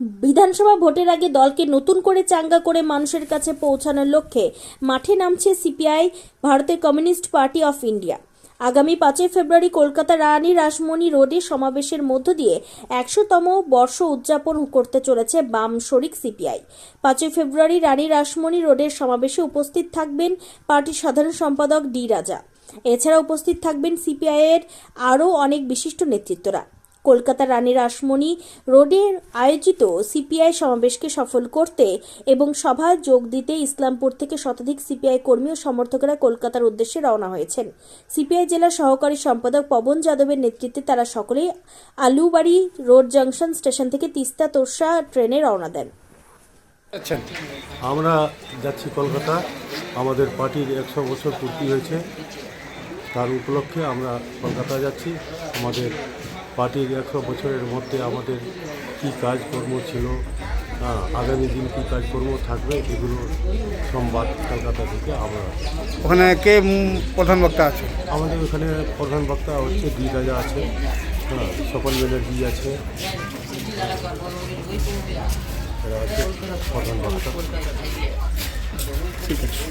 বিধানসভা ভোটের আগে দলকে নতুন করে চাঙ্গা করে মানুষের কাছে পৌঁছানোর লক্ষ্যে মাঠে নামছে সিপিআই, ভারতের কমিউনিস্ট পার্টি অফ ইন্ডিয়া। আগামী পাঁচই ফেব্রুয়ারি কলকাতা রানী রাসমণি রোডে সমাবেশের মধ্য দিয়ে একশোতম বর্ষ উদযাপন করতে চলেছে বাম শরিক সিপিআই। পাঁচই ফেব্রুয়ারি রানী রাসমণি রোডের সমাবেশে উপস্থিত থাকবেন পার্টির সাধারণ সম্পাদক ডি রাজা। এছাড়া উপস্থিত থাকবেন সিপিআই এর আরও অনেক বিশিষ্ট নেতৃত্বরা। কলকাতা রানী রাসমণি রোডে আয়োজিত সিপিআই সমাবেশকে সফল করতে এবং সভায় যোগ দিতে ইসলামপুর থেকে শতাধিক সিপিআই কর্মী ও সমর্থকেরা কলকাতার উদ্দেশ্যে রওনা হয়েছেন। সিপিআই জেলা সহকারী সম্পাদক পবন যাদবের নেতৃত্বে তারা সকলেই আলুবাড়ি রোড জাংশন স্টেশন থেকে তিস্তা তোরসা ট্রেনে রওনা দেন। আচ্ছা। আমরা যাচ্ছি কলকাতা। আমাদের পার্টির একশো বছর পূর্তি হয়েছে। তার উপলক্ষে আমরা কলকাতা যাচ্ছি। আমাদের পার্টির একশো বছরের মধ্যে আমাদের কী কাজকর্ম ছিল হ্যাঁ, আগামী দিন কী কাজকর্ম থাকবে এগুলো সংবাদ কলকাতা থেকে আমরা ওখানে কে প্রধান বক্তা আছে? আমাদের ওখানে প্রধান বক্তা হচ্ছে ডি রাজা আছে হ্যাঁ সকল ব্যানার্জি আছে এরা হচ্ছে প্রধান বক্তা। ঠিক আছে।